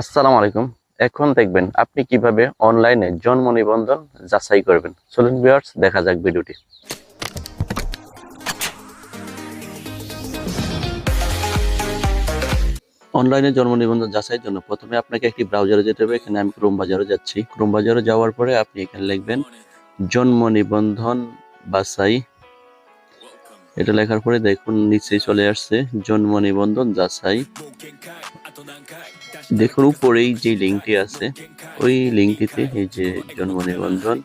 আসসালামু আলাইকুম। এখন দেখবেন আপনি কীভাবে অনলাইনে জন্ম নিবন্ধন যাচাই করবেন। চলুন ভিউয়ার্স দেখা যাক ভিডিওটি। অনলাইনে জন্ম নিবন্ধন যাচাইয়ের জন্য প্রথমে আপনাকে একটি ব্রাউজারে যেতে হবে। এখানে আমি ক্রোম বাজারে যাচ্ছি। ক্রোম বাজারে যাওয়ার পরে আপনি এখানে লিখবেন জন্ম নিবন্ধন বাছাই। এটা লেখার পরে দেখুন, নিচেই চলে আসছে জন্ম নিবন্ধন যাচাই। দেখুন, উপরেই যে লিঙ্কটি আছে, ওই লিঙ্কটিতে এই যে জন্ম নিবন্ধন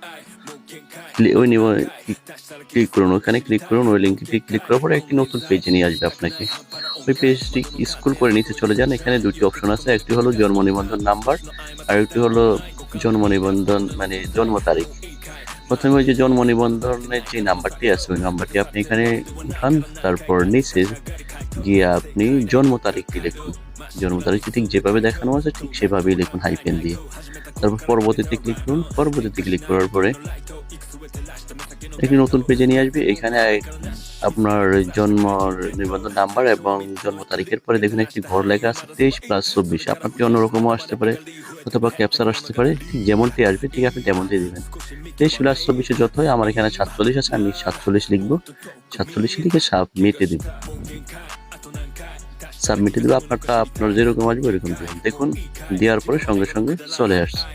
ওই ক্লিক করুন, ওখানে ক্লিক করুন, ওই লিঙ্কটি ক্লিক করার পরে একটি নতুন পেজে নিয়ে আসবে আপনাকে। ওই পেজটি স্কুল করে নিচে চলে যান, এখানে দুটি অপশন আছে, একটি হলো জন্ম নিবন্ধন নাম্বার, আর একটি হলো জন্ম নিবন্ধন মানে জন্ম তারিখ। প্রথমে ওই যে জন্ম নিবন্ধনের যে নাম্বারটি আছে, ওই নাম্বারটি আপনি এখানে উঠান, তারপর নিচে গিয়ে আপনি জন্ম তারিখটি লিখুন। জন্ম তারিখটি ঠিক যেভাবে দেখানো আছে, ঠিক সেভাবেই লিখুন হাইপেন দিয়ে। তারপর পরবর্তীতে ক্লিক করুন। পরবর্তীতে ক্লিক করার পরে একটি নতুন পেজে নিয়ে আসবে। এখানে আপনার জন্ম নিবন্ধন নাম্বার এবং জন্ম তারিখের পরে দেখুন একটি ঘর লেখা আছে, তেইশ প্লাস চব্বিশ। আপনারটি অন্যরকমও আসতে পারে অথবা ক্যাপচার আসতে পারে। ঠিক যেমনটি আসবে, ঠিক আপনি তেমনটি দিবেন। তেইশ প্লাস চব্বিশে যত হয়, আমার এখানে সাতচল্লিশ আছে, আমি সাতচল্লিশ লিখব। সাতচল্লিশ লিখে সাবমিটে দিব। সাবমিটে দেবে আপনারটা, আপনার যেরকম আসবে ওইরকম দেবেন। দেখুন, দেওয়ার পরে সঙ্গে সঙ্গে চলে আসছে।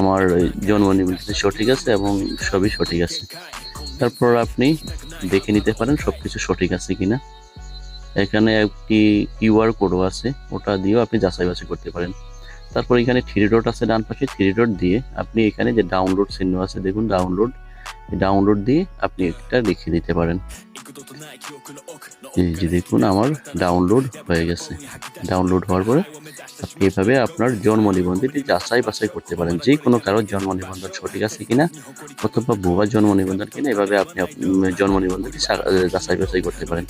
আমার জন্ম নিবন্ধন সঠিক আছে এবং সবই সঠিক আছে। তারপর আপনি দেখে নিতে পারেন সব কিছু সঠিক আছে কিনা। এখানে একটি কিউআর কোডও আছে, ওটা দিয়েও আপনি যাচাই বাছাই করতে পারেন। তারপর এখানে থ্রি ডট আছে ডান পাশে থ্রি ডট দিয়ে আপনি এখানে যে ডাউনলোড চিহ্ন আছে, দেখুন ডাউনলোড ডাউনলোড দিয়ে আপনি এটা লিখে দিতে পারেন। এই যে দেখুন, আমার ডাউনলোড হয়ে গেছে। ডাউনলোড হওয়ার পরে আপনি এভাবে আপনার জন্ম নিবন্ধনটি যাচাই বাছাই করতে পারেন। যে কোনো কারোর জন্ম নিবন্ধন সঠিক আছে কিনা, অথবা ভুয়া জন্ম নিবন্ধন কিনা, এভাবে আপনি জন্ম নিবন্ধনটি যাচাই বাছাই করতে পারেন।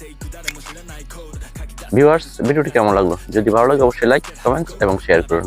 ভিউয়ার্স ভিডিওটি কেমন লাগল? যদি ভালো লাগে, অবশ্যই লাইক কমেন্টস এবং শেয়ার করুন।